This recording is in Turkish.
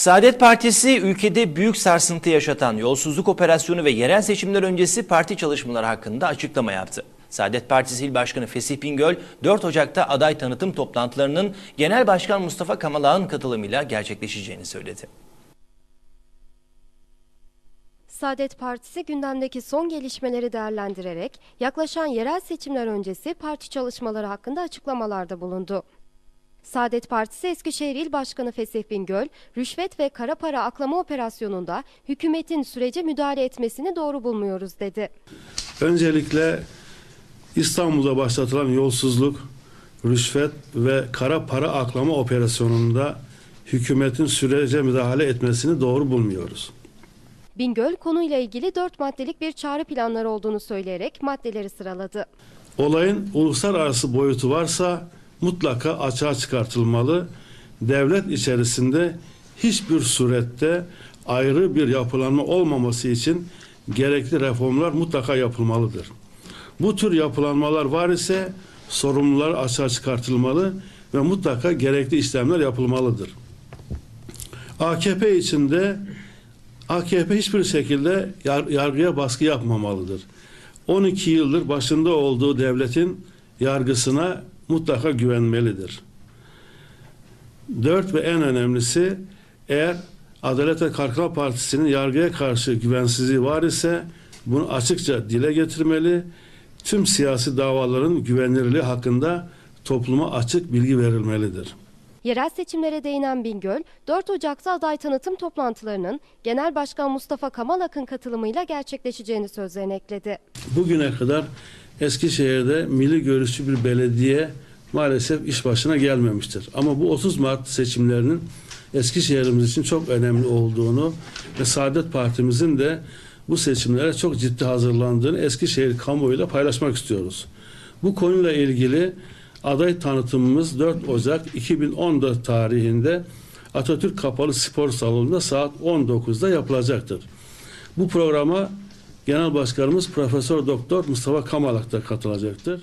Saadet Partisi ülkede büyük sarsıntı yaşatan yolsuzluk operasyonu ve yerel seçimler öncesi parti çalışmaları hakkında açıklama yaptı. Saadet Partisi İl Başkanı Fesih Bingöl 4 Ocak'ta aday tanıtım toplantılarının Genel Başkan Mustafa Kamalağ'ın katılımıyla gerçekleşeceğini söyledi. Saadet Partisi gündemdeki son gelişmeleri değerlendirerek yaklaşan yerel seçimler öncesi parti çalışmaları hakkında açıklamalarda bulundu. Saadet Partisi Eskişehir İl Başkanı Fesih Bingöl, rüşvet ve kara para aklama operasyonunda hükümetin sürece müdahale etmesini doğru bulmuyoruz dedi. Öncelikle İstanbul'da başlatılan yolsuzluk, rüşvet ve kara para aklama operasyonunda hükümetin sürece müdahale etmesini doğru bulmuyoruz. Bingöl konuyla ilgili dört maddelik bir çağrı planları olduğunu söyleyerek maddeleri sıraladı. Olayın uluslararası boyutu varsa mutlaka açığa çıkartılmalı. Devlet içerisinde hiçbir surette ayrı bir yapılanma olmaması için gerekli reformlar mutlaka yapılmalıdır. Bu tür yapılanmalar var ise sorumlular açığa çıkartılmalı ve mutlaka gerekli işlemler yapılmalıdır. AKP içinde AKP hiçbir şekilde yar- yargıya baskı yapmamalıdır. 12 yıldır başında olduğu devletin yargısına mutlaka güvenmelidir. Dört ve en önemlisi eğer Adalet ve Kalkınma Partisi'nin yargıya karşı güvensizliği var ise bunu açıkça dile getirmeli. Tüm siyasi davaların güvenilirliği hakkında topluma açık bilgi verilmelidir. Yerel seçimlere değinen Bingöl, 4 Ocak'ta aday tanıtım toplantılarının Genel Başkan Mustafa Kamalak'ın katılımıyla gerçekleşeceğini sözlerine ekledi. Bugüne kadar Eskişehir'de milli görüşçü bir belediye maalesef iş başına gelmemiştir. Ama bu 30 Mart seçimlerinin Eskişehir'imiz için çok önemli olduğunu ve Saadet Partimizin de bu seçimlere çok ciddi hazırlandığını Eskişehir kamuoyuyla paylaşmak istiyoruz. Bu konuyla ilgili aday tanıtımımız 4 Ocak 2014 tarihinde Atatürk Kapalı Spor Salonu'nda saat 19'da yapılacaktır. Bu programa Genel Başkanımız Profesör Doktor Mustafa Kamalak da katılacaktır.